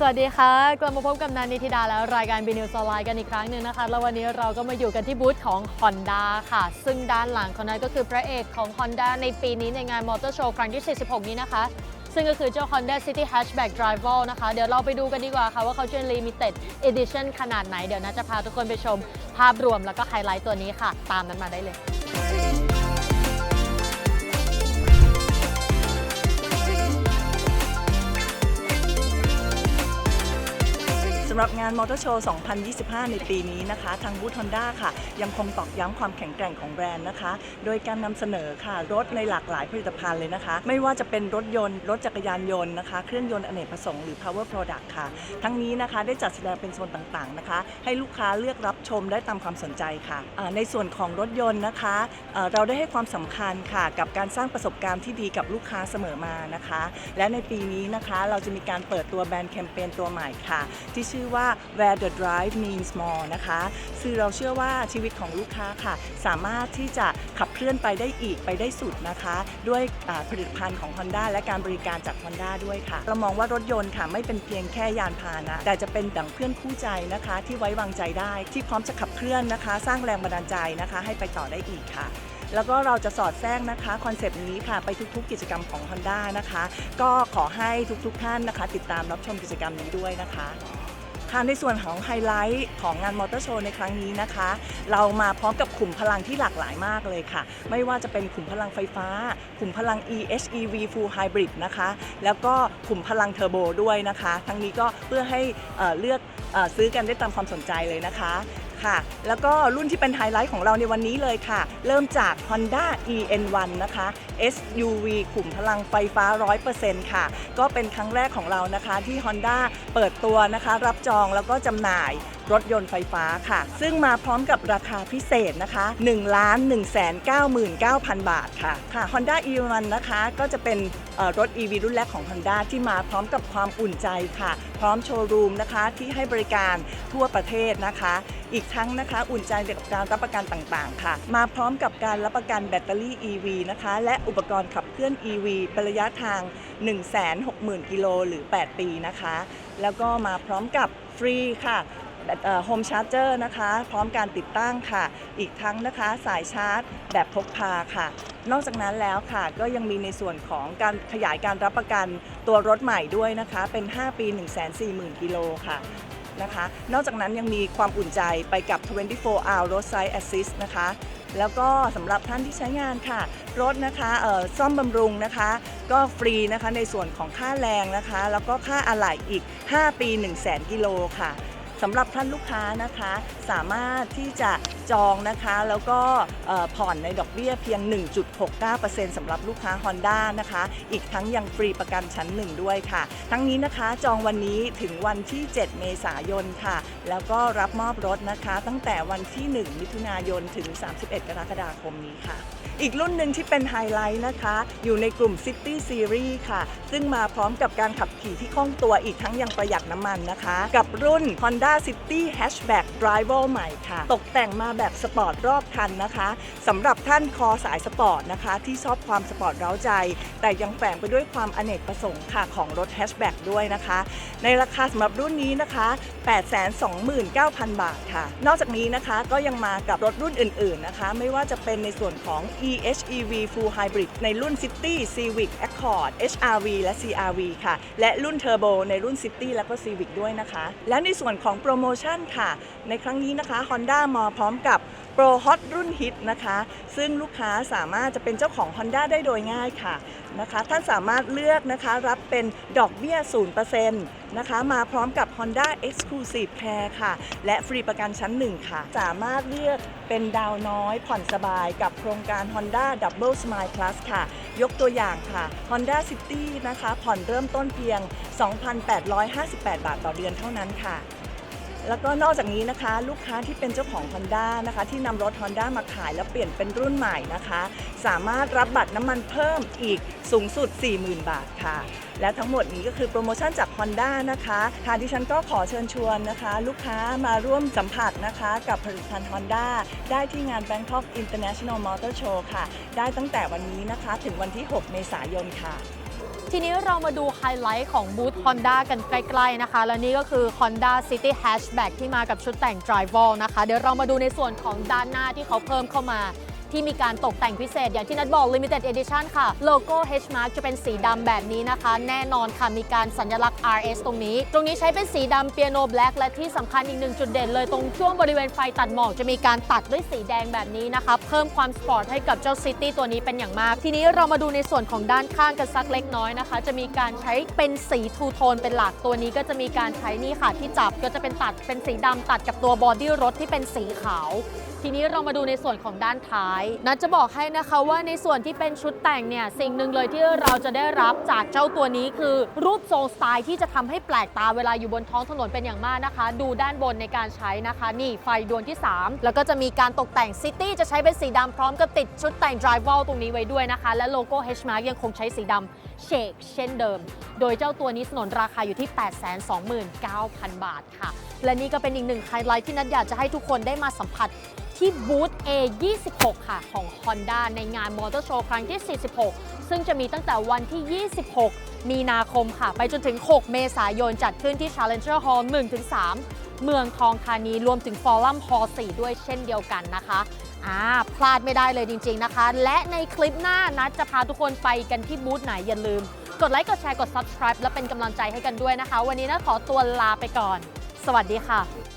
สวัสดีค่ะกลับมาพบกับนันนิธิดาและรายการ b ีนิวส์ออนไลน์กันอีกครั้งหนึ่งนะคะ แล้ววันนี้เราก็มาอยู่กันที่บูธของ Honda ค่ะ ซึ่งด้านหลังของนั้นก็คือพระเอกของ Honda ในปีนี้ในงานมอเตอร์โชว์ครั้งที่ 46 นี้นะคะ ซึ่งก็คือเจ้า Honda City Hatchback Drival นะคะ เดี๋ยวเราไปดูกันดีกว่าค่ะ ว่าเขาจะ Limited Edition ขนาดไหน เดี๋ยวนัทจะพาทุกคนไปชมภาพรวมแล้วก็ไฮไลท์ตัวนี้ค่ะ ตามนั้นมาได้เลยำหรับงานมอเตอร์โชว์ 2025 ในปีนี้นะคะ ทางบูธฮอนด้าค่ะ ยังคงตอกย้ำความแข็งแกร่งของแบรนด์นะคะ โดยการนำเสนอค่ะ รถในหลากหลายผลิตภัณฑ์เลยนะคะ ไม่ว่าจะเป็นรถยนต์ รถจักรยานยนต์นะคะ เครื่องยนต์อเนกประสงค์หรือ power product ค่ะ ทั้งนี้นะคะได้จัดแสดงเป็นโซนต่างๆนะคะ ให้ลูกค้าเลือกรับชมได้ตามความสนใจค่ะในส่วนของรถยนต์นะคะเอ่อเราได้ให้ความสำคัญค่ะ กับการสร้างประสบการณ์ที่ดีกับลูกค้าเสมอมานะคะ และในปีนี้นะคะเราจะมีการเปิดตัวแบรนด์แคมเปญตัวใหม่ค่ะ ที่ชื่อว่า Where the Drive Means More นะคะซึ่งเราเชื่อว่าชีวิตของลูกค้าค่ะ สามารถที่จะขับเคลื่อนไปได้อีกไปได้สุดนะคะ ด้วยผลิตภัณฑ์ของ Honda และการบริการจาก Honda ด้วยค่ะ เรามองว่ารถยนต์ค่ะไม่เป็นเพียงแค่ยานพาหนะ แต่จะเป็นดั่งเพื่อนคู่ใจนะคะ ที่ไว้วางใจได้ ที่พร้อมจะขับเคลื่อนนะคะ สร้างแรงบันดาลใจนะคะ ให้ไปต่อได้อีกค่ะแล้วก็เราจะสอดแทรกนะคะคอนเซปต์นี้ค่ะไปทุกๆ กิจกรรมของ Honda นะคะ ก็ขอให้ทุกๆท่านนะคะ ติดตามรับชมกิจกรรมนี้ด้วยนะคะ ค่ะในส่วนของไฮไลท์ของงานมอเตอร์โชว์ในครั้งนี้นะคะ เรามาพร้อมกับขุมพลังที่หลากหลายมากเลยค่ะ ไม่ว่าจะเป็นขุมพลังไฟฟ้า ขุมพลัง EHEV Full Hybrid นะคะ แล้วก็ขุมพลังเทอร์โบด้วยนะคะ ทั้งนี้ก็เพื่อให้เเลือกอซื้อกันได้ตามความสนใจเลยนะคะ ค่ะ แล้วก็รุ่นที่เป็นไฮไลท์ของเราในวันนี้เลยค่ะ เริ่มจาก Honda EN1 นะคะ SUV ขุมพลังไฟฟ้า 100%ค่ะ ก็เป็นครั้งแรกของเรานะคะ ที่ Honda เปิดตัวนะคะ รับจองแล้วก็จำหน่าย รถยนต์ไฟฟ้าค่ะ ซึ่งมาพร้อมกับราคาพิเศษนะคะ1 1 9 9 0 0 0 บาทค่ะค่ะ Honda E1 นะคะก็จะเป็นเอ่อรถ EV รุ่นแรกของ Honda ที่มาพร้อมกับความอุ่นใจค่ะ พร้อมโชว์รูมนะคะที่ให้บริการทั่วประเทศนะคะ อีกทั้งนะคะอุ่นใจเกับการรับประกันต่างๆ ค่ะ มาพร้อมกับการรับประกันแบตเตอรี่ EV นะคะ และอุปกรณ์ขับเคลื่อน EV เป็นระยะทาง 160,000 กิโลหรือ 8 ปีนะคะ แล้วก็มาพร้อมกับฟรีค่ะ โฮมชาร์เจอร์นะคะ พร้อมการติดตั้งค่ะ อีกทั้งนะคะสายชาร์จ แบบพกพาค่ะ นอกจากนั้นแล้วค่ะก็ยังมีในส่วนของการขยายการรับประกันตัวรถใหม่ด้วยนะคะ เป็น 5 ปี 140,000 กิโลค่ะนะคะ นอกจากนั้นยังมีความอุ่นใจไปกับ 24 hour roadside assist นะคะแล้วก็สำหรับท่านที่ใช้งานค่ะ รถนะคะซ่อมบำรุงนะคะ ก็ฟรีนะคะในส่วนของค่าแรงนะคะ แล้วก็ค่าอะไหล่อีก 5 ปี 1 0 0 0 0แกิโลค่ะ สำหรับท่านลูกค้านะคะสามารถที่จะจองนะคะแล้วก็ผ่อนในดอกเบี้ยเพียง 1.69%สำหรับลูกค้า Honda นะคะ อีกทั้งยังฟรีประกันชั้นหนึ่งด้วยค่ะ ทั้งนี้นะคะจองวันนี้ถึงวันที่ 7 เมษายนค่ะ แล้วก็รับมอบรถนะคะ ตั้งแต่วันที่ 1 มิถุนายนถึง 31 กรกฎาคมนี้ค่ะ อีกรุ่นหนึ่งที่เป็นไฮไลท์นะคะ อยู่ในกลุ่ม City Series ค่ะ ซึ่งมาพร้อมกับการขับขี่ที่คล่องตัวอีกทั้งยังประหยัดน้ำมันนะคะ กับรุ่น Honda City Hatchback Drival ใหม่ค่ะ ตกแต่งมาแบบสปอร์ตรอบคันนะคะสำหรับท่านคอสายสปอร์ตนะคะ ที่ชอบความสปอร์ตเร้าใจ แต่ยังแฝงไปด้วยความอเนกประสงค์ค่ะของรถ Hatchback ด้วยนะคะ ในราคาสำหรับรุ่นนี้นะคะ 829,000 บาทค่ะ นอกจากนี้นะคะก็ยังมากับรถรุ่นอื่นๆนะคะ ไม่ว่าจะเป็นในส่วนของ EHEV Full Hybrid ในรุ่น City Civic Accord HRV และ CRV ค่ะ และรุ่น Turbo ในรุ่น City และก็ Civic ด้วยนะคะ และในส่วนของโปรโมชั่นค่ะ ในครั้งนี้นะคะ Honda มอพร้อมกับ Pro Hot รุ่นฮิตนะคะ ซึ่งลูกค้าสามารถจะเป็นเจ้าของ Honda ได้โดยง่ายค่ะนะคะ ท่านสามารถเลือกนะคะรับเป็นดอกเบี้ย 0%นะคะ มาพร้อมกับ Honda Exclusive Care ค่ะ และฟรีประกันชั้นหนึ่งค่ะ สามารถเลือกเป็นดาวน้อยผ่อนสบายกับโครงการ Honda Double Smile Plus ค่ะ ยกตัวอย่างค่ะ Honda City นะคะ ผ่อนเริ่มต้นเพียง 2,858 บาทต่อเดือนเท่านั้นค่ะ แล้วก็นอกจากนี้นะคะลูกค้าที่เป็นเจ้าของ Honda นะคะที่นำรถ Honda มาขายแล้วเปลี่ยนเป็นรุ่นใหม่นะคะ สามารถรับบัตรน้ำมันเพิ่มอีกสูงสุด 40,000 บาทค่ะ และทั้งหมดนี้ก็คือโปรโมชั่นจาก Honda นะคะค่ะดิฉันก็ขอเชิญชวนนะคะ ลูกค้ามาร่วมสัมผัสนะคะกับผลิตภัณฑ์ Honda ได้ที่งาน Bangkok International Motor Show ค่ะ ได้ตั้งแต่วันนี้นะคะถึงวันที่ 6 เมษายนค่ะ ทีนี้เรามาดูไฮไลท์ของบูธ Honda กันใกล้ๆนะคะ และนี่ก็คือ Honda City Hatchback ที่มากับชุดแต่ง d r i v e นะคะ เดี๋ยวเรามาดูในส่วนของด้านหน้าที่เขาเพิ่มเข้ามา ที่มีการตกแต่งพิเศษ อย่างที่นัดบอก Limited Edition ค่ะ โลโก้ H Mark จะเป็นสีดำแบบนี้นะคะ แน่นอนค่ะ มีการสัญลักษณ์ RS ตรงนี้ ตรงนี้ใช้เป็นสีดำเปียโนแบล็กและที่สำคัญอีกหนึ่งจุดเด่นเลยตรงช่วงบริเวณไฟตัดหมอกจะมีการตัดด้วยสีแดงแบบนี้นะคะ เพิ่มความสปอร์ตให้กับเจ้า City ตัวนี้เป็นอย่างมาก ทีนี้เรามาดูในส่วนของด้านข้างกันสักเล็กน้อยนะคะ จะมีการใช้เป็นสีทูโทนเป็นหลักตัวนี้ก็จะมีการใช้นี่ค่ะที่จับก็จะเป็นตัดเป็นสีดำตัดกับตัวบอดี้รถที่เป็นสีขาว ทีนี้เรามาดูในส่วนของด้านท้าย นัทจะบอกให้นะคะว่าในส่วนที่เป็นชุดแต่งเนี่ยสิ่งหนึ่งเลยที่เราจะได้รับจากเจ้าตัวนี้คือ รูปทรงสไตล์ที่จะทำให้แปลกตาเวลาอยู่บนท้องถนนเป็นอย่างมากนะคะ ดูด้านบนในการใช้นะคะ นี่ไฟดวงที่ 3 แล้วก็จะมีการตกแต่งซิตี้จะใช้เป็นสีดำพร้อมกับติดชุดแต่ง Drive Wall ตรงนี้ไว้ด้วยนะคะ และโลโก้ H Mark ยังคงใช้สีดำเชกเช่นเดิม โดยเจ้าตัวนี้สนนราคาอยู่ที่ 829,000 บาทค่ะ และนี่ก็เป็นอีกหนึ่งไฮไลท์ที่นัดอยากจะให้ทุกคนได้มาสัมผัส ที่บูธ A26 ค่ะของ Honda ในงานมอเตอร์โชว์ครั้งที่ 46 ซึ่งจะมีตั้งแต่วันที่ 26 มีนาคมค่ะ ไปจนถึง 6 เมษายนจัดขึ้นที่ Challenger Hall 1-3 เมืองทองธานีรวมถึง Forum Hall 4ด้วยเช่นเดียวกันนะคะอ่าพลาดไม่ได้เลยจริง ๆนะคะ และในคลิปหน้านัดจะพาทุกคนไปกันที่บูธไหนอย่าลืม กดไลค์กดแชร์กด subscribe และเป็นกำลังใจให้กันด้วยนะคะ วันนี้นะขอตัวลาไปก่อน สวัสดีค่ะ